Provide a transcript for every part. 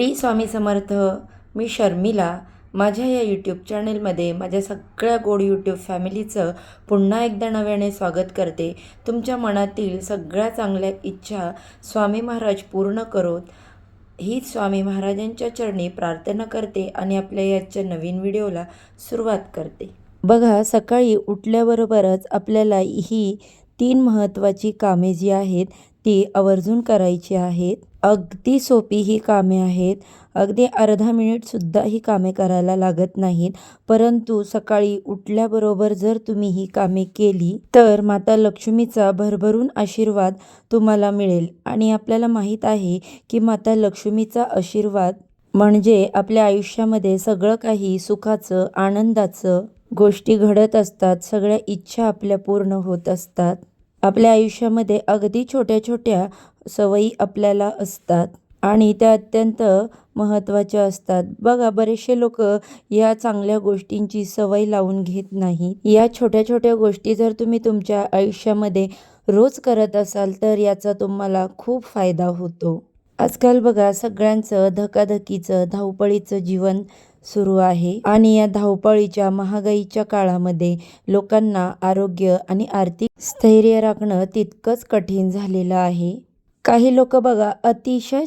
T Swami Samarth मी शर्मिला. माझ्या या YouTube चॅनेलमध्ये माझ्या सगळ्या गोड यूट्यूब फॅमिलीचं पुन्हा एकदा नव्याने स्वागत करते. तुमच्या मनातील सगळ्या चांगल्या इच्छा स्वामी महाराज पूर्ण करोत. ही स्वामी महाराजांच्या चरणी प्रार्थना करते आणि आपल्या याच्या नवीन व्हिडिओला सुरुवात करते. बघा सकाळी उठल्याबरोबरच आपल्याला ही तीन महत्त्वाची कामे जी आहेत ती आवर्जून करायची आहेत. अगदी सोपी ही कामे आहेत. अगदी अर्धा मिनिटसुद्धा ही कामे करायला लागत नाहीत. परंतु सकाळी उठल्याबरोबर जर तुम्ही ही कामे केली तर माता लक्ष्मीचा भरभरून आशीर्वाद तुम्हाला मिळेल. आणि आपल्याला माहीत आहे की माता लक्ष्मीचा आशीर्वाद म्हणजे आपल्या आयुष्यामध्ये सगळं काही सुखाचं आनंदाचं गोष्टी घडत असतात. सगळ्या इच्छा आपल्या पूर्ण होत असतात. आपल्या आयुष्यामध्ये अगदी छोट्या छोट्या सवयी आपल्याला असतात आणि त्या अत्यंत महत्त्वाच्या असतात. बघा बरेचसे लोक या चांगल्या गोष्टींची सवय लावून घेत नाही या छोट्या छोट्या गोष्टी जर तुम्ही तुमच्या आयुष्यामध्ये रोज करत असाल तर याचा तुम्हाला खूप फायदा होतो. आजकाल बघा सगळ्यांचं धकाधकीचं धावपळीचं जीवन सुरू आहे. आणि या धावपळीच्या महागाईच्या काळामध्ये लोकांना आरोग्य आणि आर्थिक स्थैर्य राखणं तितकंच कठीण झालेलं आहे. काही लोक बघा अतिशय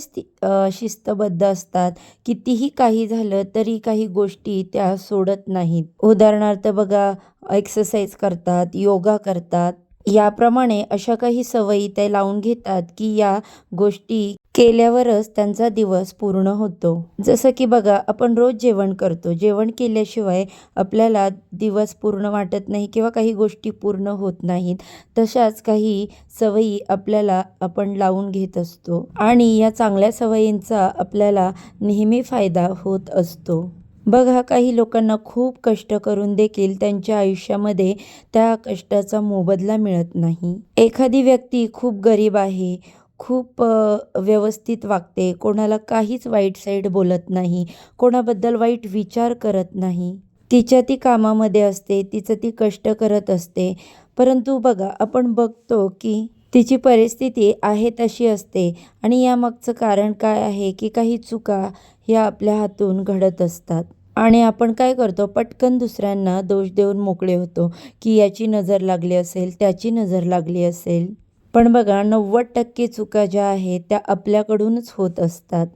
शिस्तबद्ध असतात. कितीही काही झालं तरी काही गोष्टी त्या सोडत नाहीत. उदाहरणार्थ बघा एक्सरसाइज करतात योगा करतात. याप्रमाणे अशा काही सवयी ते लावून घेतात की या गोष्टी केल्यावरच त्यांचा दिवस पूर्ण होतो. जसं की बघा आपण रोज जेवण करतो. जेवण केल्याशिवाय आपल्याला दिवस पूर्ण वाटत नाही किंवा काही गोष्टी पूर्ण होत नाहीत. तशाच काही सवयी आपल्याला आपण लावून घेत असतो आणि या चांगल्या सवयींचा आपल्याला नेहमी फायदा होत असतो. बघा काही लोकांना खूप कष्ट करून देखील त्यांच्या आयुष्यामध्ये त्या कष्टाचा मोबदला मिळत नाही. एखादी व्यक्ती खूप गरीब आहे खूप व्यवस्थित वागते. कोणाला काहीच वाईट साईड बोलत नाही. कोणाबद्दल वाईट विचार करत नाही. तिच्या ती कामामध्ये असते तिचं ती कष्ट करत असते. परंतु बघा आपण बघतो की तिची परिस्थिती आहे तशी असते. आणि यामागचं कारण काय आहे की काही चुका ह्या आपल्या हातून घडत असतात. आणि आपण काय करतो पटकन दुसऱ्यांना दोष देऊन मोकळे होतो की याची नजर लागली असेल त्याची नजर लागली असेल. पण बघा नव्वद टक्के चुका ज्या आहेत त्या आपल्याकडूनच होत असतात.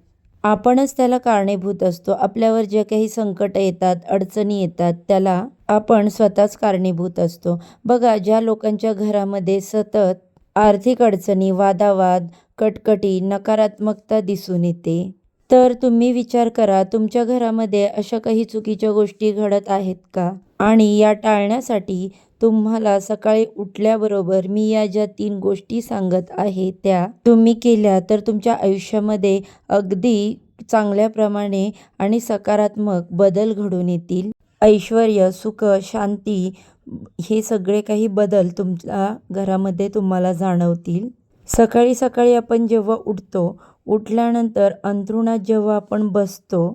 आपणच त्याला कारणीभूत असतो. आपल्यावर जे काही संकट येतात अडचणी येतात त्याला आपण स्वतःच कारणीभूत असतो. बघा ज्या लोकांच्या घरामध्ये सतत आर्थिक अडचणी वादावाद कटकटी नकारात्मकता दिसून येते. तर तुम्ही विचार करा तुमच्या घरामध्ये अशा काही चुकीच्या गोष्टी घडत आहेत का? आणि या टाळण्यासाठी तुम्हाला सकाळी उठल्याबरोबर मी या ज्या तीन गोष्टी सांगत आहे त्या तुम्ही केल्या तर तुमच्या आयुष्यामध्ये अगदी चांगल्याप्रमाणे आणि सकारात्मक बदल घडून येतील. ऐश्वर सुख शांती हे सगळे काही बदल तुमच्या घरामध्ये तुम्हाला जाणवतील. सकाळी सकाळी आपण जेव्हा उठतो उठल्यानंतर अंथरुणात जेव्हा आपण बसतो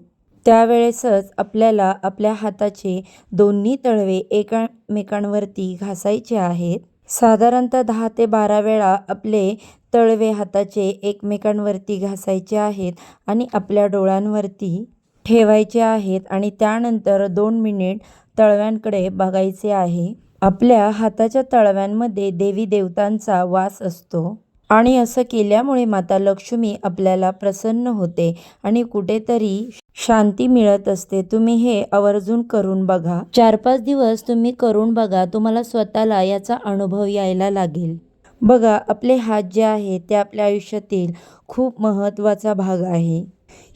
त्यावेळेसच आपल्याला आपल्या हाताचे दोन्ही तळवे एकामेकांवरती घासायचे आहेत. साधारणतः दहा ते बारा वेळा आपले तळवे हाताचे एकमेकांवरती घासायचे आहेत आणि आपल्या डोळ्यांवरती ठेवायचे आहेत आणि त्यानंतर दोन मिनिट तळव्यांकडे बघायचे आहे. आपल्या हाताच्या तळव्यांमध्ये देवी देवतांचा वास असतो आणि असं केल्यामुळे माता लक्ष्मी आपल्याला प्रसन्न होते आणि कुठेतरी शांती मिळत असते. तुम्ही हे आवर्जून करून बघा. चार पाच दिवस तुम्ही करून बघा तुम्हाला स्वतःला याचा अनुभव यायला लागेल. बघा आपले हात जे आहे ते आपल्या आयुष्यातील खूप महत्त्वाचा भाग आहे.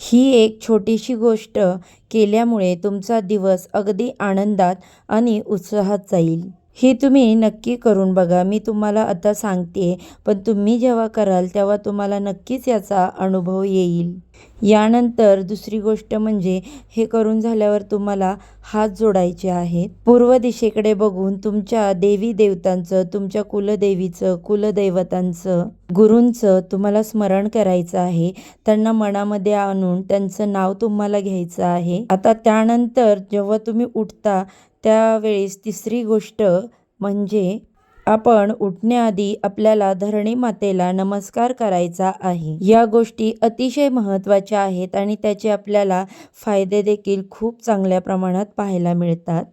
ही एक छोटीशी गोष्ट केल्यामुळे तुमचा दिवस अगदी आनंदात आणि उत्साहात जाईल. हे तुम्ही नक्की करून बघा. मी तुम्हाला आता सांगते पण तुम्ही जेव्हा कराल तेव्हा तुम्हाला नक्कीच याचा अनुभव येईल. यानंतर दुसरी गोष्ट म्हणजे हे करून झाल्यावर तुम्हाला हात जोडायचे आहेत. पूर्व दिशेकडे बघून तुमच्या देवी देवतांचं तुमच्या कुलदेवीचं कुलदैवतांचं गुरूंचं तुम्हाला स्मरण करायचं आहे. त्यांना मनामध्ये आणून त्यांचं नाव तुम्हाला घ्यायचं आहे. आता त्यानंतर जेव्हा तुम्ही उठता त्यावेळेस तिसरी गोष्ट म्हणजे आपण उठण्याआधी आपल्याला धरणी मातेला नमस्कार करायचा आहे. या गोष्टी अतिशय महत्त्वाच्या आहेत आणि त्याचे आपल्याला फायदे देखील खूप चांगल्या प्रमाणात पाहायला मिळतात.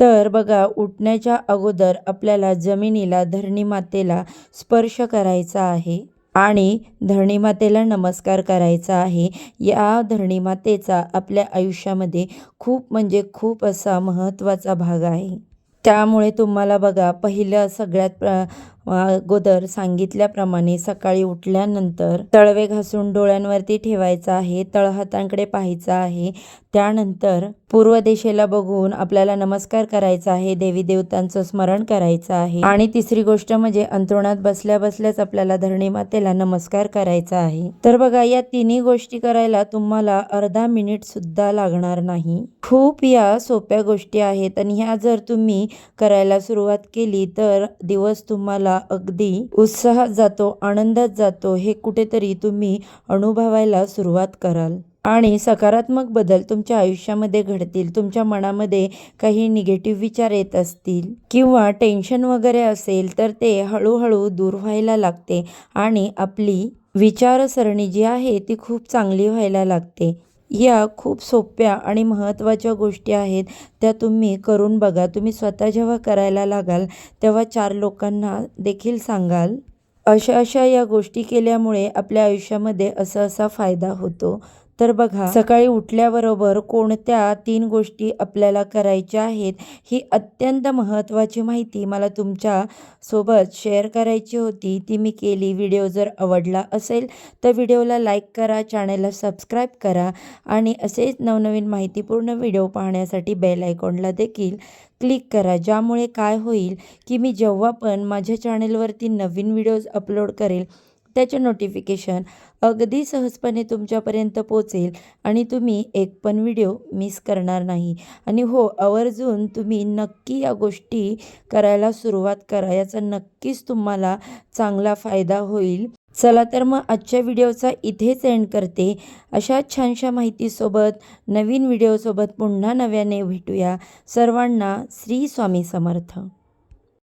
तर बघा उठण्याच्या अगोदर आपल्याला जमिनीला धरणी मातेला स्पर्श करायचा आहे. आणि धरणीमातेला नमस्कार करायचा आहे. या धरणीमातेचा आपल्या आयुष्यामध्ये खूप म्हणजे खूप असा महत्त्वाचा भाग आहे. त्यामुळे तुम्हाला बघा पहिलं सगळ्यात प्र अगोदर सांगितल्याप्रमाणे सकाळी उठल्यानंतर तळवे घासून डोळ्यांवरती ठेवायचं आहे तळहातांकडे पाहायचं आहे. त्यानंतर पूर्व दिशेला बघून आपल्याला नमस्कार करायचा आहे देवी देवतांचं स्मरण करायचं आहे. आणि तिसरी गोष्ट म्हणजे अंतरुणात बसल्या बसल्याच आपल्याला धरणी मातेला नमस्कार करायचा आहे. तर बघा या तिन्ही गोष्टी करायला तुम्हाला अर्धा मिनिट सुद्धा लागणार नाही. खूप या सोप्या गोष्टी आहेत आणि ह्या जर तुम्ही करायला सुरुवात केली तर दिवस तुम्हाला अगदी उत्साहात जातो आनंदात जातो हे कुठेतरी तुम्ही अनुभवायला सुरुवात कराल. आणि सकारात्मक बदल तुमच्या आयुष्यामध्ये घडतील तुमच्या मनामध्ये काही निगेटिव्ह विचार येत असतील किंवा टेन्शन वगैरे असेल तर ते हळूहळू दूर व्हायला लागते आणि आपली विचारसरणी जी आहे ती खूप चांगली व्हायला लागते. या खूप सोप्या आणि महत्त्वाच्या गोष्टी आहेत. त्या तुम्ही करून बघा. तुम्ही स्वतः जेव्हा करायला लागाल तेव्हा चार लोकांना देखील सांगाल. अशा अशा या गोष्टी केल्यामुळे आपल्या आयुष्यामध्ये असा असा फायदा होतो. तर बघा सकाळी उठल्याबरोबर कोणत्या तीन गोष्टी आपल्याला करायच्या आहेत ही अत्यंत महत्त्वाची माहिती मला तुमच्यासोबत शेअर करायची होती. ती मी केली. व्हिडिओ जर आवडला असेल तर व्हिडिओला लाईक करा चॅनलला सबस्क्राईब करा आणि असेच नवनवीन माहितीपूर्ण व्हिडिओ पाहण्यासाठी बेल आयकॉनला देखील क्लिक करा ज्यामुळे काय होईल की मी जेव्हा पण माझ्या चॅनलवरती नवीन व्हिडिओज अपलोड करेल त्याचे नोटिफिकेशन अगदी सहजपणे तुमच्यापर्यंत पोचेल आणि तुम्ही एक पण व्हिडिओ मिस करणार नाही. आणि हो आवर्जून तुम्ही नक्की या गोष्टी करायला सुरुवात करा. याचा नक्कीच तुम्हाला चांगला फायदा होईल. चला तर मग आजच्या व्हिडिओचा इथेच एंड करते. अशा छानशा माहितीसोबत नवीन व्हिडिओसोबत पुन्हा नव्याने भेटूया. सर्वांना श्री स्वामी समर्थ.